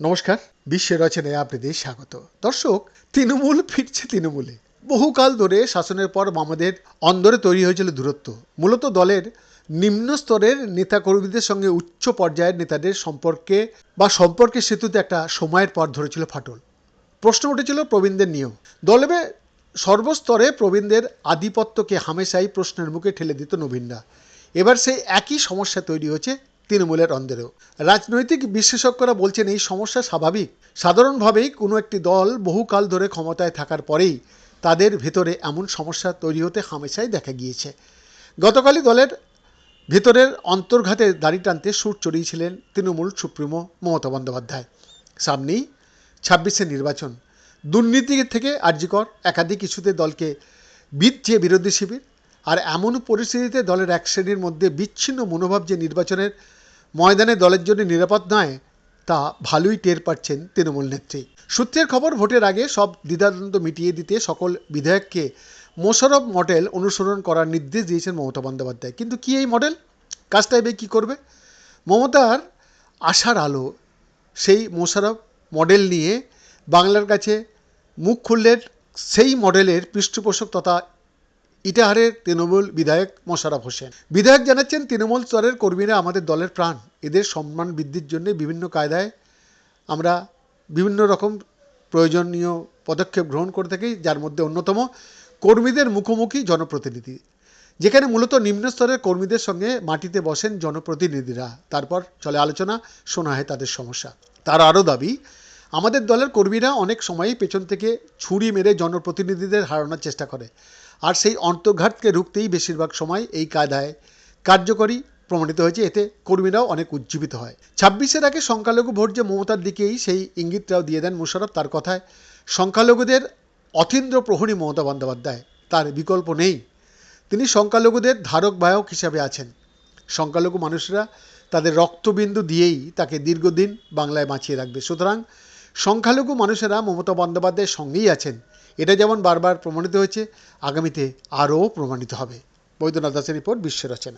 নমস্কার বিশ্বের রচনায় আপনাদের স্বাগত। দর্শক, তৃণমূল ফিরছে তৃণমূলে। বহুকাল ধরে শাসনের পর বামাদের অন্দরে তৈরি হয়েছিল দূরত্ব। মূলত দলের নিম্ন স্তরের নেতাকর্মীদের সঙ্গে উচ্চ পর্যায়ের নেতাদের সম্পর্কে বা সম্পর্কের সেতুতে একটা সময়ের পর ধরেছিল ফাটল। প্রশ্ন উঠেছিল প্রবীণদের নিয়েও। দলবে সর্বস্তরে প্রবীণদের আধিপত্যকে হামেশাই প্রশ্নের মুখে ঠেলে দিত নবীনরা। এবার সেই একই সমস্যা তৈরি হয়েছে তৃণমূলের অন্দরেও। রাজনৈতিক বিশেষজ্ঞরা বলছেন এই সমস্যা স্বাভাবিক। সাধারণভাবেই কোনো একটি দল বহুকাল ধরে ক্ষমতায় থাকার পরেই তাদের ভেতরে এমন সমস্যা তৈরি হতে হামেশাই দেখা গিয়েছে। গতকালই দলের ভেতরের অন্তর্ঘাতে দাড়ি টানতে সুর চড়িয়েছিলেন তৃণমূল সুপ্রিমো মমতা বন্দ্যোপাধ্যায়। সামনেই ছাব্বিশে নির্বাচন। দুর্নীতি থেকে আর্যিকর একাধিক ইস্যুতে দলকে বিচ্ছে বিরোধী শিবির আর এমন পরিস্থিতিতে দলের এক শ্রেণির মধ্যে বিচ্ছিন্ন মনোভাব যে নির্বাচনের ময়দানে দলের জন্য নিরাপদ নয়, তা ভালোই টের পাচ্ছেন তৃণমূল নেত্রী। সূত্রের খবর, ভোটের আগে সব দ্বিধাদ্বন্দ্ব মিটিয়ে দিতে সকল বিধায়ককে মোশারফ মডেল অনুসরণ করার নির্দেশ দিয়েছেন মমতা বন্দ্যোপাধ্যায়। কিন্তু কি এই মডেল? কাজটা এবার কী করবে? মমতার আশার আলো, সেই মোশারফ মডেল নিয়ে বাংলার কাছে মুখ খুললেন সেই মডেলের পৃষ্ঠপোষক তথা ইটাহারের তৃণমূল বিধায়ক মোশারফ হোসেন। বিধায়ক জানাচ্ছেন, তৃণমূল স্তরের কর্মীরা আমাদের দলের প্রাণ। এদের সম্মান বৃদ্ধির জন্য বিভিন্ন কায়দায় আমরা বিভিন্ন রকম প্রয়োজনীয় পদক্ষেপ গ্রহণ করে থাকি, যার মধ্যে অন্যতম কর্মীদের মুখোমুখি জনপ্রতিনিধি। যেখানে মূলত নিম্ন স্তরের কর্মীদের সঙ্গে মাটিতে বসেন জনপ্রতিনিধিরা। তারপর চলে আলোচনা, শোনা হয় তাদের সমস্যা। তার আরও দাবি, আমাদের দলের কর্মীরা অনেক সময়ই পেছন থেকে ছুরি মেরে জনপ্রতিনিধিদের হারানোর চেষ্টা করে। আর সেই অন্তর্ঘাতকে রুখতেই বেশিরভাগ সময় এই কায়দায় কার্যকরী প্রমাণিত হয়েছে। এতে কর্মীরাও অনেক উজ্জীবিত হয়। ছাব্বিশের আগে সংখ্যালঘু ভোট যে মমতার দিকেই সেই ইঙ্গিতটাও দিয়ে দেন মুশারফ তার কথায়, সংখ্যালঘুদের অতীন্দ্র প্রহরী মমতা বন্দ্যোপাধ্যায়, তার বিকল্প নেই। তিনি সংখ্যালঘুদের ধারক বাহক হিসাবে আছেন। সংখ্যালঘু মানুষরা তাদের রক্তবিন্দু দিয়েই তাকে দীর্ঘদিন বাংলায় বাঁচিয়ে রাখবে। সুতরাং সংখ্যালঘু মানুষেরা মমতা বন্দ্যোপাধ্যায়ের সঙ্গেই আছেন। এটা যেমন বারবার প্রমাণিত হয়েছে, আগামীতে আরও প্রমাণিত হবে। বৈদ্যনাথ দাসের রিপোর্ট বিশ্ব রচনা।